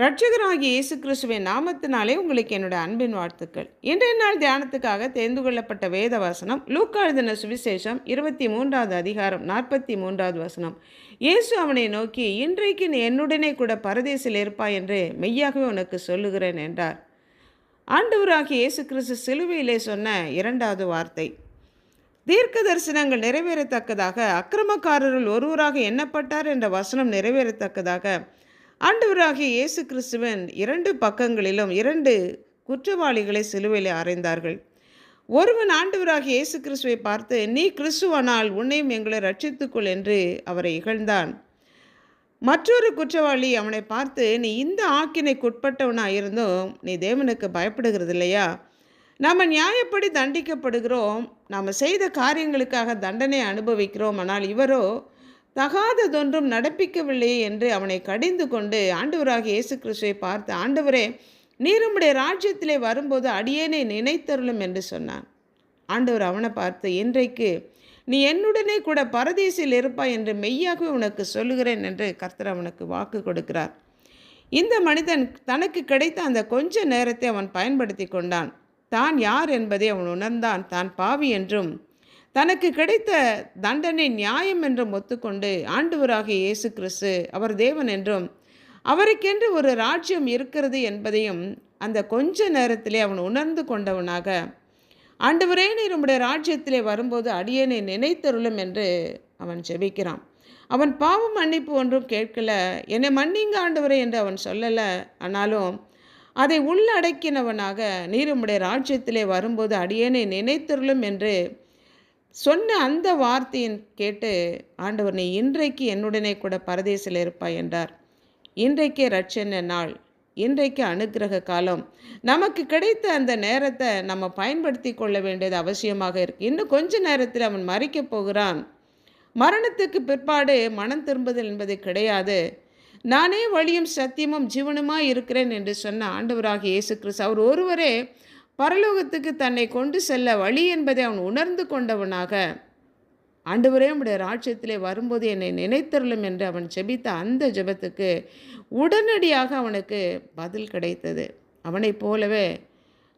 ரட்சகராகிய இயேசு கிறிஸ்துவின் நாமத்தினாலே உங்களுக்கு என்னோட அன்பின் வாழ்த்துக்கள். இன்றைய நாள் தியானத்துக்காக தேர்ந்து கொள்ளப்பட்ட வேத வசனம் லூக்கா எழுதின சுவிசேஷம் இருபத்தி மூன்றாவது அதிகாரம் நாற்பத்தி மூன்றாவது வசனம். இயேசு அவனை நோக்கி இன்றைக்கு நீ என்னுடனே கூட பரதேசில் இருப்பாய் என்று மெய்யாகவே உனக்கு சொல்லுகிறேன் என்றார். ஆண்டவராகிய இயேசு கிறிஸ்து சிலுவையிலே சொன்ன இரண்டாவது வார்த்தை. தீர்க்க தரிசனங்கள் நிறைவேறத்தக்கதாக அக்கிரமக்காரர்கள் ஒருவராக எண்ணப்பட்டார் என்ற வசனம் நிறைவேறத்தக்கதாக ஆண்டவராகிய இயேசு கிறிஸ்துவன் இரண்டு பக்கங்களிலும் இரண்டு குற்றவாளிகளை சிலுவையில் அறைந்தார்கள். ஒருவன் ஆண்டவராகிய இயேசு கிறிஸ்துவை பார்த்து நீ கிறிஸ்துவானால் உன்னையும் எங்களை ரட்சித்துக்கொள் என்று அவரை இகழ்ந்தான். மற்றொரு குற்றவாளி அவனை பார்த்து நீ இந்த ஆக்கினைக்குட்பட்டவனாக இருந்தும் நீ தேவனுக்கு பயப்படுகிறது இல்லையா நாம் நியாயப்படி தண்டிக்கப்படுகிறோம். நாம் செய்த காரியங்களுக்காக தண்டனை அனுபவிக்கிறோம். ஆனால் இவரோ தகாததொன்றும் நடப்பிக்கவில்லையே என்று அவனை கடிந்து கொண்டு ஆண்டவராக இயேசு கிறிஸ்துவை பார்த்து ஆண்டவரே நீருமுடைய ராஜ்யத்திலே வரும்போது அடியேனை நினைத்தருளும் என்று சொன்னான். ஆண்டவர் அவனை பார்த்து இன்றைக்கு நீ என்னுடனே கூட பரதேசில் இருப்பாய் என்று மெய்யாகவே உனக்கு சொல்லுகிறேன் என்று கர்த்தர் அவனுக்கு வாக்கு கொடுக்கிறார். இந்த மனிதன் தனக்கு கிடைத்த அந்த கொஞ்ச நேரத்தை அவன் பயன்படுத்தி கொண்டான். தான் யார் என்பதை அவன் உணர்ந்தான். தான் பாவி என்றும் தனக்கு கிடைத்த தண்டனை நியாயம் என்றும் ஒத்துக்கொண்டு ஆண்டவராக இயேசு கிறிஸ்து அவர் தேவன் என்றும் அவருக்கென்று ஒரு ராஜ்யம் இருக்கிறது என்பதையும் அந்த கொஞ்ச நேரத்திலே அவன் உணர்ந்து கொண்டவனாக ஆண்டவரே நீ நம்முடைய ராஜ்யத்திலே வரும்போது அடியனை நினைத்தருளும் என்று அவன் ஜெபிக்கிறான் அவன் பாவம் மன்னிப்பு ஒன்றும் கேட்கல. என்னை மன்னிங்க ஆண்டவரே என்று அவன் சொல்லலை. ஆனாலும் அதை உள்ளடக்கினவனாக நீர் உம்முடைய ராஜ்யத்திலே வரும்போது அடியேனை நினைத்தருளும் என்று சொன்ன அந்த வார்த்தையின் கேட்டு ஆண்டவர் நீ இன்றைக்கு என்னுடனே கூட பரதேசில் இருப்பாய் என்றார். இன்றைக்கே ரட்சண நாள். இன்றைக்கு அனுகிரக காலம். நமக்கு கிடைத்த அந்த நேரத்தை நம்ம பயன்படுத்தி கொள்ள வேண்டியது அவசியமாக இருக்கு. இன்னும் கொஞ்ச நேரத்தில் அவன் மறிக்கப் போகிறான். மரணத்துக்கு பிற்பாடு மனம் திரும்புதல் என்பது கிடையாது. நானே வழியும் சத்தியமும் ஜீவனுமாய் இருக்கிறேன் என்று சொன்ன ஆண்டவராக இயேசு கிறிஸ்து அவர் ஒருவரே பரலோகத்துக்கு தன்னை கொண்டு செல்ல வழி என்பதை அவன் உணர்ந்து கொண்டவனாக. ஆண்டவரே உடைய ராஜ்யத்திலே வரும்போது என்னை நினைத்தருளும் என்று அவன் ஜெபித்த அந்த ஜெபத்துக்கு உடனடியாக அவனுக்கு பதில் கிடைத்தது. அவனைப் போலவே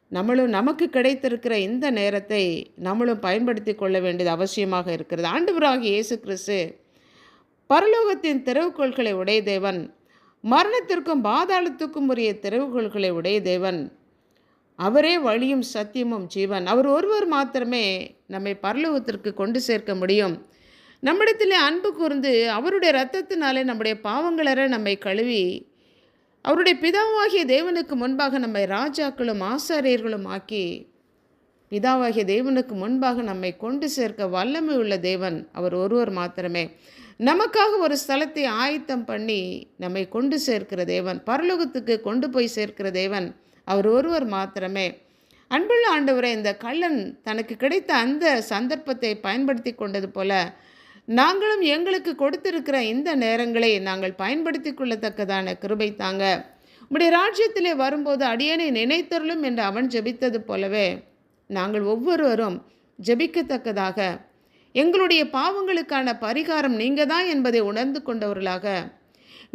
நம்மளும் நமக்கு கிடைத்திருக்கிற இந்த நேரத்தை நம்மளும் பயன்படுத்தி கொள்ள வேண்டியது அவசியமாக இருக்கிறது. ஆண்டவராக இயேசு கிறிஸ்து பரலோகத்தின் திறவுகோள்களை உடைய தேவன் மரணத்திற்கும் பாதாளத்துக்கும் உரிய திறவுகோள்களை உடைய தேவன் அவரே வழியும் சத்தியமும் ஜீவன் அவர் ஒருவர் மாத்திரமே நம்மை பரலோகத்திற்கு கொண்டு சேர்க்க முடியும். நம்மிடத்திலே அன்பு கூர்ந்து அவருடைய இரத்தத்தினாலே நம்முடைய பாவங்களற நம்மை கழுவி அவருடைய பிதாவாகிய தேவனுக்கு முன்பாக நம்மை ராஜாக்களும் ஆசாரியர்களும் ஆக்கி பிதாவாகிய தேவனுக்கு முன்பாக நம்மை கொண்டு சேர்க்க வல்லமை உள்ள தேவன் அவர் ஒருவர் மாத்திரமே. நமக்காக ஒரு ஸ்தலத்தை ஆயத்தம் பண்ணி நம்மை கொண்டு சேர்க்கிற தேவன் பரலோகத்துக்கு கொண்டு போய் சேர்க்கிற தேவன். அவர் ஒருவர் மாத்திரமே. அன்புள்ள ஆண்டவரை இந்த கள்ளன் தனக்கு கிடைத்த அந்த சந்தர்ப்பத்தை பயன்படுத்தி கொண்டது போல நாங்களும் எங்களுக்கு கொடுத்திருக்கிற இந்த நேரங்களை நாங்கள் பயன்படுத்தி கொள்ளத்தக்கதான கிருபை தாங்க. உம்முடைய ராஜ்யத்திலே வரும்போது அடியனை நினைத்தருளும் என்று அவன் ஜெபித்தது போலவே நாங்கள் ஒவ்வொருவரும் ஜெபிக்கத்தக்கதாக. எங்களுடைய பாவங்களுக்கான பரிகாரம் நீங்கள் தான் என்பதை உணர்ந்து கொண்டவர்களாக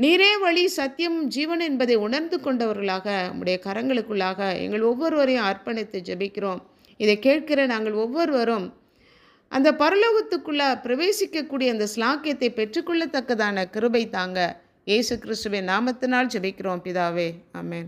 நீரே வழி சத்தியம் ஜீவன் என்பதை உணர்ந்து கொண்டவர்களாக உடைய கரங்களுக்குள்ளாக எங்கள் ஒவ்வொருவரையும் அர்ப்பணித்து ஜெபிக்கிறோம். இதை கேட்கிற நாங்கள் ஒவ்வொருவரும் அந்த பரலோகத்துக்குள்ள பிரவேசிக்கக்கூடிய அந்த ஸ்லாக்கியத்தை பெற்றுக்கொள்ளத்தக்கதான கிருபை தாங்க. இயேசு கிறிஸ்துவின் நாமத்தினால் ஜெபிக்கிறோம் பிதாவே. ஆமேன்.